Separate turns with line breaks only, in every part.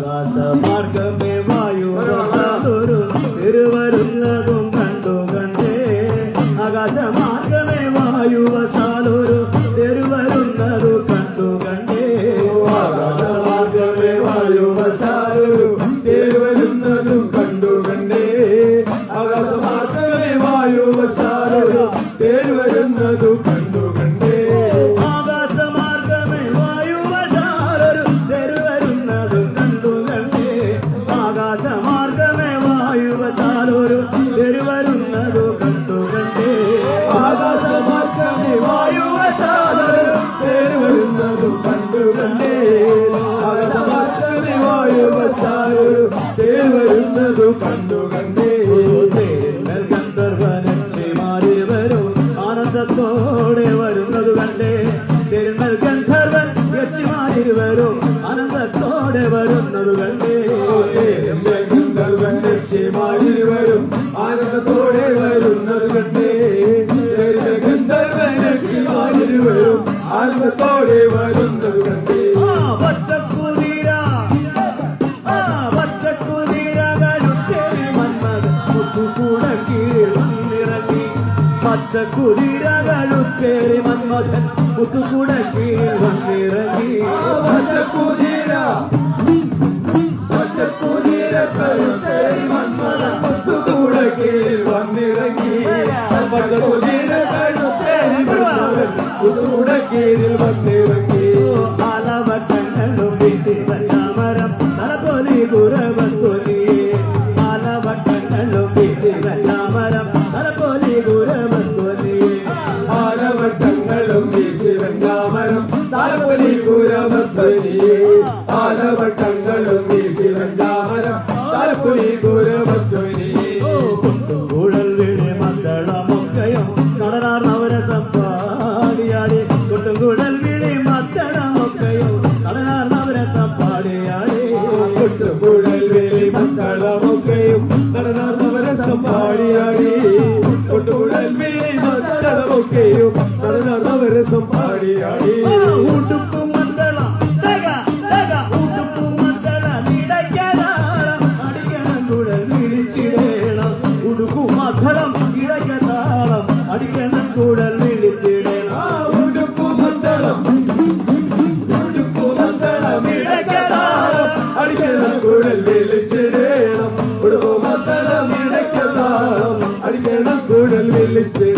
ആകാശമാർഗമേ വായു. തിരുവരുന്നതും തേരുവരുന്നതും കണ്ടു കണ്ടേ
ആകാശമാർഗമേ വായുവശാലൊരു തേരുവരുന്നതും കണ്ടു കണ്ടേ
ഗന്ധർവനക്ഷിമാരി വരും ആനന്ദത്തോടെ പച്ചക്കുതിരകളുത്തേറി മന്മഥൻ മുത്തുകൂട കീഴിൽ വന്നിറങ്ങി.
പച്ച പച്ചക്കുതിര
താലപ്പൊലി ആലവട്ടങ്ങളും
വീശി വെങ്കാമരം താലപ്പൊലി ഗുരവത്വനിയെ
ഓ കുട്ടുകുഴൽ മദ്ദളമൊക്കെയും നടനാർ നവരസം പാടിയാടി കുട്ടുകുഴൽ വിളി മദ്ദളമൊക്കെയും നടനാർ നവരസം പാടിയാടി
കൊട്ടുകുഴൽ വേലി മക്കളമൊക്കെയും നടന്നവരസം പാടിയാടി കൊട്ടുകുഴൽ വേലി മക്കളമൊക്കെയും നടന്നവരസം പാടിയാടി Jay Jay.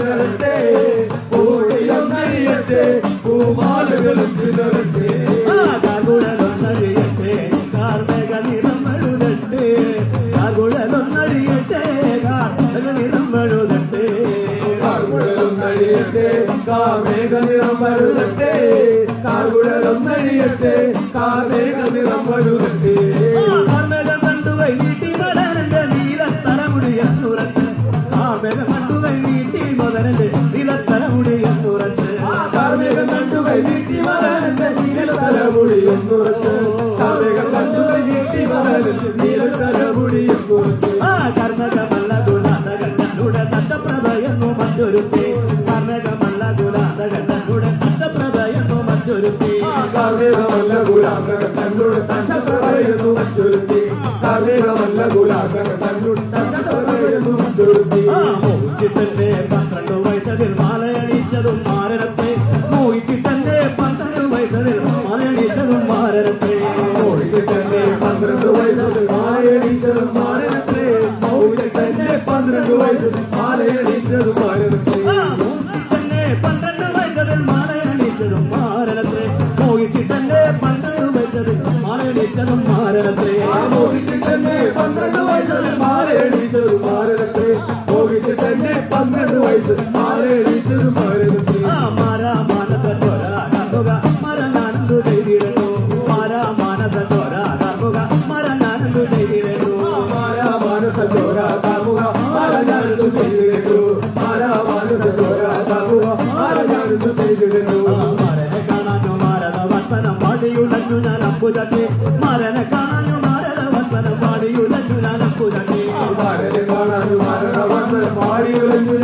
நிறத்தே கோடியம்
நரியத்தே பூமாலுகளுக்கு நிறத்தே ககுழலம் நரியத்தே கார்மக நிறம் அழுதட்டே.
ககுழலம் நரியத்தே கார்மக நிறம் அழுதட்டே. ககுழலம் நரியத்தே கார்மேக நிறம் அழுதட்டே.
கார்குழலம் കർണകമല്ല ഗുലാത കണ്ണൂടെ തട്ടപ്രഭയെന്നു മറ്റൊരുത്തി. കർണകമല്ല ഗുലാത കണ്ണൂടെ തട്ടപ്രഭയെന്നു മറ്റൊരുത്തി.
കർണകമല്ല ഗുലാത കണ്ണൂടെ തട്ടപ്രഭയെന്നു മറ്റൊരുത്തി. കർണകമല്ല ഗുലാത കണ്ണൂടെ തട്ടപ്രഭയെന്നു മറ്റൊരുത്തി.
മോഹിച്ചിട്ടെ പന്ത്രണ്ട് വയസ്സതിൽ മാലയണിച്ചതും മാരണത്തെ മോഹിച്ചിട്ടെ പന്ത്രണ്ട് വയസ്സിൽ മാലയണിച്ചതും മാരണത്തെ
മാനനത്തെ
ആ മോഹിച്ചിട്ടന്റെ പന്ത്രണ്ട് വയസ്സതിൽ മാലയണിച്ചതും മാരണത്തെ മോഹിച്ചിട്ടന്റെ പന്ത്രണ്ട് വയസ്സതിൽ മാലയണിച്ചതും அவர்கள் மாடிகளுக்கு